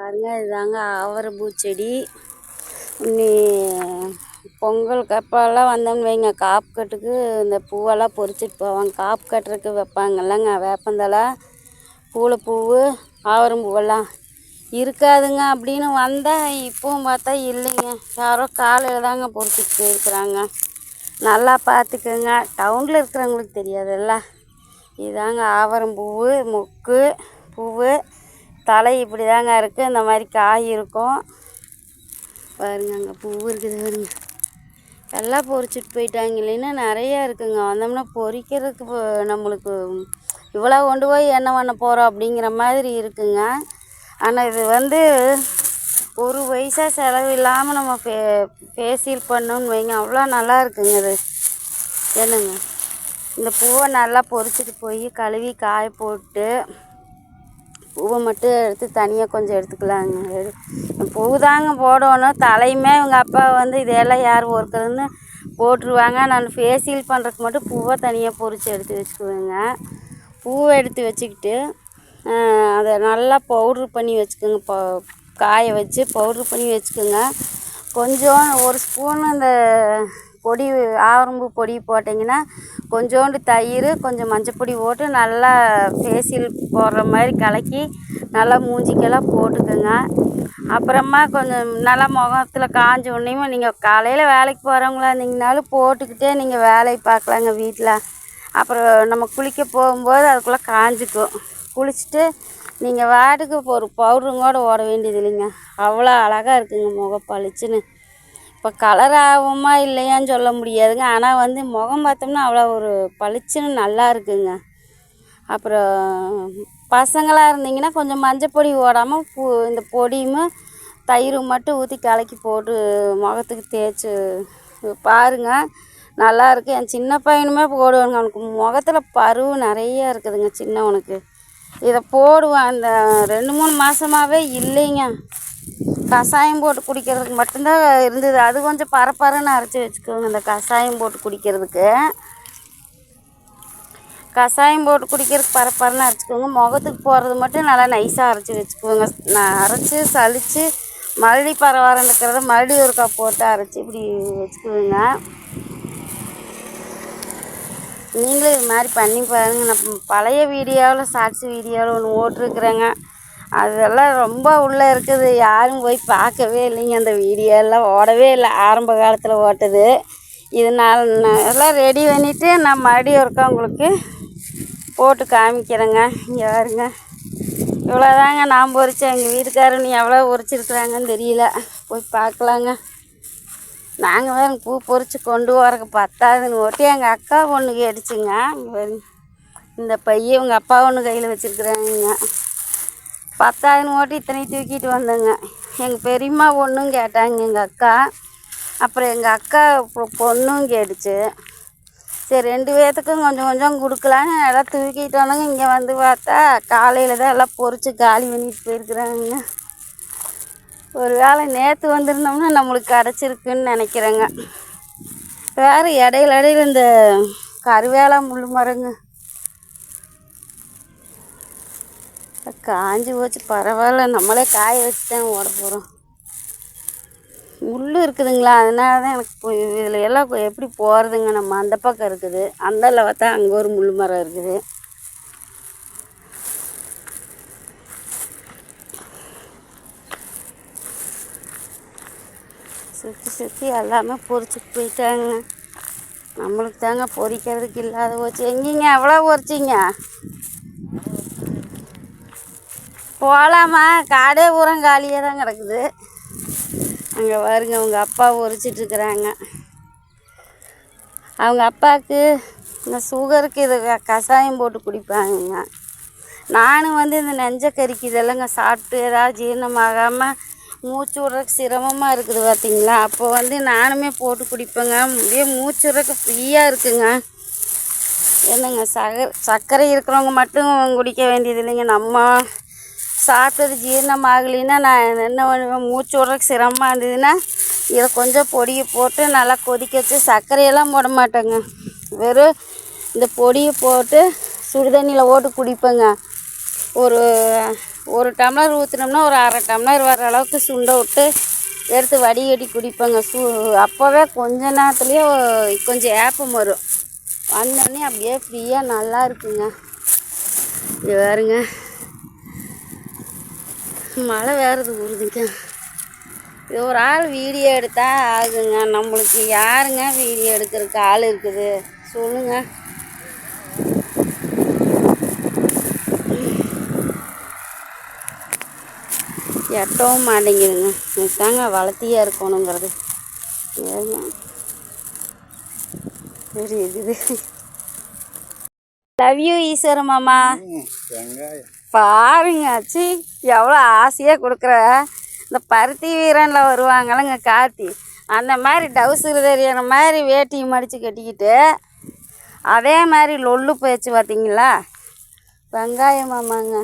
பாருங்க இதுதாங்க ஆவர பூச்செடி. இன்னி பொங்கல் கப்பெல்லாம் வந்தோம்னு வைங்க. காப்பு கட்டுக்கு இந்த பூவெல்லாம் பொறிச்சிட்டு போவாங்க. காப்பு கட்டுறதுக்கு வைப்பாங்கல்லங்க வேப்பந்தலை பூளை ஆவரம்பூவெல்லாம் ஆவரம் பூவெல்லாம். இருக்காதுங்க அப்படின்னு வந்தால் இப்பவும் பார்த்தா இல்லைங்க. யாரோ காலையில் தாங்க பொறிச்சிட்டு போயிருக்கிறாங்க. நல்லா பார்த்துக்குங்க. டவுனில் இருக்கிறவங்களுக்கு தெரியாதுல்ல. இதாங்க ஆவரம் பூவு மொக்கு பூவு. தலை இப்படி தாங்க இருக்குது இந்த மாதிரி காய் இருக்கும். பாருங்க அங்கே பூ இருக்குது பாருங்க. எல்லாம் பொறிச்சிட்டு போயிட்டாங்க. இல்லைன்னா நிறையா இருக்குங்க. வந்தோம்னா பொறிக்கிறதுக்கு நம்மளுக்கு இவ்வளோ கொண்டு போய் என்ன பண்ண போகிறோம் அப்படிங்கிற மாதிரி இருக்குங்க. ஆனால் இது வந்து ஒரு பைசா செலவு இல்லாமல் நம்ம ஃபே ஃபேஷியல் பண்ணோம்னு வைங்க. அவ்வளோ நல்லா இருக்குங்க இது. என்னங்க? இந்த பூவை நல்லா பொறிச்சிட்டு போய் கழுவி காய போட்டு பூவை மட்டும் எடுத்து தனியாக கொஞ்சம் எடுத்துக்கலாங்க. எடு- பூ தாங்க போடணும். தலையுமே இவங்க அப்பா வந்து இதெல்லாம் யார் ஒருக்கிறதுன்னு போட்டுருவாங்க. நான் ஃபேஷியல் பண்ணுறதுக்கு மட்டும் பூவை தனியாக பொறிச்சு எடுத்து வச்சுக்குவேங்க. பூவை எடுத்து வச்சுக்கிட்டு அதை நல்லா பவுட்ரு பண்ணி வச்சுக்கோங்க. ப காய வச்சு பவுட்ரு பண்ணி வச்சுக்கோங்க. கொஞ்சம் ஒரு ஸ்பூன் இந்த பொடி ஆரம்பு பொடி போட்டிங்கன்னா கொஞ்சோண்டு தயிர் கொஞ்சம் மஞ்சப்பொடி போட்டு நல்லா ஃபேஷியல் போடுற மாதிரி கலக்கி நல்லா மூஞ்சிக்கெல்லாம் போட்டுக்கோங்க. அப்புறமா கொஞ்சம் நல்லா முகத்தில் காஞ்ச உடனேயுமே நீங்கள் காலையில் வேலைக்கு போகிறவங்களா இருந்தீங்கனாலும் போட்டுக்கிட்டே நீங்கள் வேலையை பார்க்கலாங்க வீட்டில் அப்புறம் நம்ம குளிக்க போகும்போது அதுக்குள்ளே காஞ்சிக்கும் குளிச்சுட்டு நீங்கள் வாட்டுக்கு ஒரு பவுடருங்கூட ஓட வேண்டியது இல்லைங்க அவ்வளோ அழகாக இருக்குங்க முகம் பளிச்சுன்னு. இப்போ கலர் ஆகுமா இல்லையான்னு சொல்ல முடியாதுங்க. ஆனால் வந்து முகம் பார்த்தோம்னா அவ்வளோ ஒரு பளிச்சுன்னு நல்லா இருக்குங்க. அப்புறம் பசங்களாக இருந்தீங்கன்னா கொஞ்சம் மஞ்சப்பொடி ஓடாமல் பூ இந்த பொடியும் தயிரும் மட்டும் ஊற்றி கலக்கி போட்டு முகத்துக்கு தேய்ச்சி பாருங்க. நல்லாயிருக்கு என் சின்ன பையனுமே போடுவாங்க அவனுக்கு முகத்தில் பருவு நிறைய இருக்குதுங்க. சின்னவனுக்கு இதை போடுவான் அந்த ரெண்டு மூணு மாதமாகவே இல்லைங்க. கஷாயம் போட்டு குடிக்கிறதுக்கு மட்டும்தான் இருந்தது. அது கொஞ்சம் பரப்பரன்னு அரைச்சி வச்சுக்கோங்க இந்த கஷாயம் போட்டு குடிக்கிறதுக்கு. கஷாயம் போட்டு குடிக்கிறதுக்கு பரப்பரன்னு அரைச்சிக்கோங்க. முகத்துக்கு போடுறது மட்டும் நல்லா நைஸாக அரைச்சி வச்சுக்குவோங்க நான் அரைச்சி சலித்து மறுபடி பரவாயில்ல இருக்கிறத மறுபடியும் ஒரு கப் போட்டு அரைச்சி இப்படி வச்சுக்குவோங்க நீங்களும் இது மாதிரி பண்ணி பாருங்க. நான் பழைய வீடியோவில் ஷார்ட்ஸ் வீடியோவில் ஒன்று ஓட்டிருக்குறேங்க அதெல்லாம் ரொம்ப உள்ளே இருக்குது. யாரும் போய் பார்க்கவே இல்லைங்க. அந்த வீடியோலாம் ஓடவே இல்லை. ஆரம்ப காலத்தில் ஓட்டுது. இதனால் எல்லாம் ரெடி பண்ணிவிட்டு நான் மறுபடியும் ஒருக்கா உங்களுக்கு போட்டு காமிக்கிறேங்க. இங்கே பாருங்க. இவ்வளோதாங்க நான் பொறிச்சேன் எங்கள் வீட்டுக்காரர் நீ எவ்வளோ பொறிச்சிருக்கிறாங்கன்னு தெரியல. போய் பார்க்கலாங்க. நாங்கள் வேறு பூ பொறிச்சு கொண்டு வரக்கு பத்தாதுன்னு ஓட்டி எங்கள் அக்கா பொண்ணு கேட்டுச்சுங்க இந்த பையன் உங்கள் அப்பா ஒன்று கையில் வச்சுருக்குறாங்க. பத்தாயிரம் ஓட்டி இத்தனை தூக்கிட்டு வந்தேங்க. எங்கள் பெரியம்மா ஒன்றும் கேட்டாங்க எங்கள் அக்கா. அப்புறம் எங்கள் அக்கா பொண்ணும் கேட்டுச்சு. சரி ரெண்டு பேர்த்துக்கும் கொஞ்சம் கொஞ்சம் கொடுக்கலான்னு எல்லாம் தூக்கிட்டு வந்தாங்க. இங்கே வந்து பார்த்தா காலையில் தான் எல்லாம் பொறிச்சு காலி பண்ணிட்டு போயிருக்கிறாங்க. ஒரு வேளை நேற்று வந்திருந்தோம்னா நம்மளுக்கு கிடச்சிருக்குன்னு நினைக்கிறேங்க. வேறு இடையில இடையில இந்த கருவேலா முள் மரங்க காஞ்சி போச்சு. பரவாயில்ல நம்மளே காய வச்சு தான் ஓட போகிறோம் முள் இருக்குதுங்களா? அதனால தான் எனக்கு இதில் எல்லாம் எப்படி போகிறதுங்க நம்ம அந்த பக்கம் இருக்குது. அந்த பார்த்தா அங்கே ஒரு முள் மரம் இருக்குது. சுற்றி சுற்றி எல்லாமே பொறிச்சு போயிட்டாங்க. நம்மளுக்கு தாங்க பொறிக்கிறதுக்கு இல்லாத போச்சு. எங்கேங்க? எவ்வளோ பொறிச்சிங்க? போகலாமா காடே பூரம் காலியாக தான் கிடக்குது. அங்கே பாருங்க அவங்க அப்பா பொறிச்சிட்டு இருக்கிறாங்க. அவங்க அப்பாவுக்கு இந்த சுகருக்கு இது கஷாயம் போட்டு குடிப்பாங்க நானும் வந்து இந்த நெஞ்ச கறிக்கு சாப்பிட்டு ஏதாவது ஜீரணமாகாமல் மூச்சு விட்றதுக்கு சிரமமாக இருக்குது பார்த்தீங்களா அப்போ வந்து நானுமே போட்டு குடிப்பேங்க. அப்படியே மூச்சு விட்றதுக்கு ஃப்ரீயாக இருக்குங்க. என்னங்க சக சர்க்கரை இருக்கிறவங்க மட்டும் குடிக்க வேண்டியது இல்லைங்க நம்ம சாப்பிட்டது ஜீரணம் ஆகலைன்னா நான் என்ன பண்ணுவேன்? மூச்சு விட்றதுக்கு சிரமமாக இருந்ததுன்னா இதை கொஞ்சம் பொடியை போட்டு நல்லா கொதிக்க வச்சு சர்க்கரையெல்லாம் போட மாட்டேங்க. வெறும் இந்த பொடியை போட்டு சுடுதண்ணியில் போட்டு குடிப்பேங்க. ஒரு ஒரு டம்ளர் ஊற்றினோம்னா ஒரு அரை டம்ளர் வர அளவுக்கு சுண்டை விட்டு எடுத்து வடிகட்டி குடிப்பேங்க. சூ அப்போவே கொஞ்ச நேரத்துலேயே கொஞ்சம் ஏப்பம் வரும். வந்தோடனே அப்படியே ஃப்ரீயாக நல்லா இருக்குங்க. இது பாருங்க. மழை வேறுது உறுதிங்க. இது ஒரு ஆள் வீடியோ எடுத்தால் ஆகுங்க. நம்மளுக்கு யாருங்க வீடியோ எடுக்கிறதுக்கு ஆள் இருக்குது? சொல்லுங்கள் எட்டவும் மாட்டேங்குதுங்க. இதுதாங்க வளர்த்தியாக இருக்கணுங்கிறது. ஏங்க. சரி இருக்குது லவ் யூ ஈஸ்வர மாமா. பாருங்க சி எவ்வளோ ஆசையாக கொடுக்குற? இந்த பருத்தி வீரனில் வருவாங்களேங்க கார்த்தி. அந்த மாதிரி டவுசர் தெரியற மாதிரி வேட்டி மடித்து கட்டிக்கிட்டு அதே மாதிரி லொல்லு போயிடுச்சு பார்த்தீங்களா வெங்காயம் மாமாங்க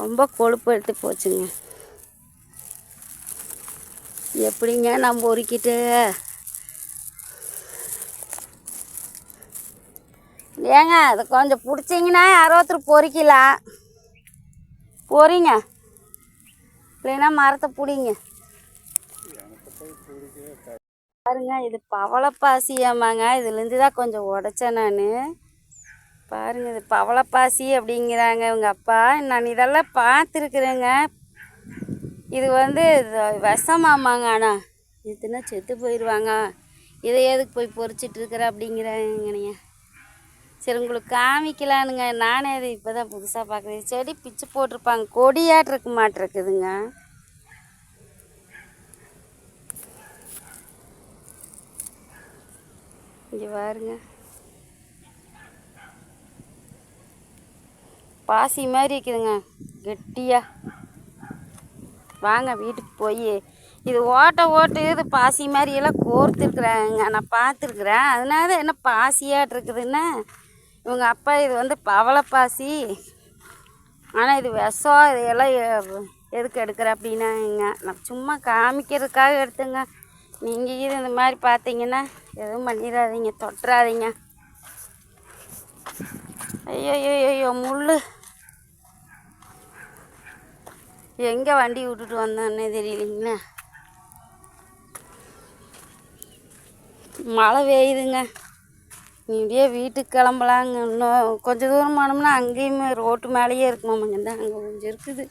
ரொம்ப கொழுப்பு எடுத்து போச்சுங்க. எப்படிங்க நம்ம உருக்கிட்டு? ஏங்க அது கொஞ்சம் பிடிச்சிங்கன்னா யாரோ ஒருத்தர் பொறிக்கலாம். பொறிங்க. இல்லைன்னா மரத்தை பிடிங்க. பாருங்க இது பவளப்பாசியாமாங்க இதுலேருந்து தான் கொஞ்சம் உடச்சேன் நான். பாருங்க இது பவளப்பாசி அப்படிங்கிறாங்க இவங்க அப்பா. நான் இதெல்லாம் பார்த்துருக்குறேங்க. இது வந்து விஷமாமாங்க ஆனால் இதுனா செத்து போயிடுவாங்க இதை எதுக்கு போய் பொறிச்சிட்டு இருக்கிற அப்படிங்கிறாங்க சரி உங்களுக்கு காமிக்கலானுங்க. நானே அதை இப்போ தான் புதுசாக பார்க்குறேன். செடி பிச்சு போட்டிருப்பாங்க. கொடியாட்டு இருக்க மாட்டிருக்குதுங்க. இங்கே பாருங்க. பாசி மாதிரி இருக்குதுங்க. கெட்டியா. வாங்க வீட்டுக்கு போய். இது ஓட்ட ஓட்டு இது பாசி மாதிரி எல்லாம் கோர்த்துருக்குறாங்க. நான் பார்த்துருக்குறேன். அதனால தான் என்ன? பாசியாட்டிருக்குதுன்னா இவங்க அப்பா இது வந்து பவளப்பாசி. ஆனால் இது விஷம் இதையெல்லாம் எதுக்கு எடுக்கிற அப்படின்னாங்க. நான் சும்மா காமிக்கிறதுக்காக எடுத்துங்க. நீங்கள் இது இந்த மாதிரி பார்த்தீங்கன்னா எதுவும் பண்ணிடாதீங்க தொட்டுறாதீங்க. ஐயோ ஐயோ ஐயோ முள் எங்கே வண்டி விட்டுட்டு வந்தோன்னே தெரியலைங்களா. மழை பெய்யுதுங்க. இப்படியே வீட்டுக்கு கிளம்பலாங்க. இன்னும் கொஞ்சம் தூரம் போனோம்னா அங்கேயுமே ரோட்டு மேலேயே இருக்குமாமாங்க தான். அங்கே கொஞ்சம் இருக்குது.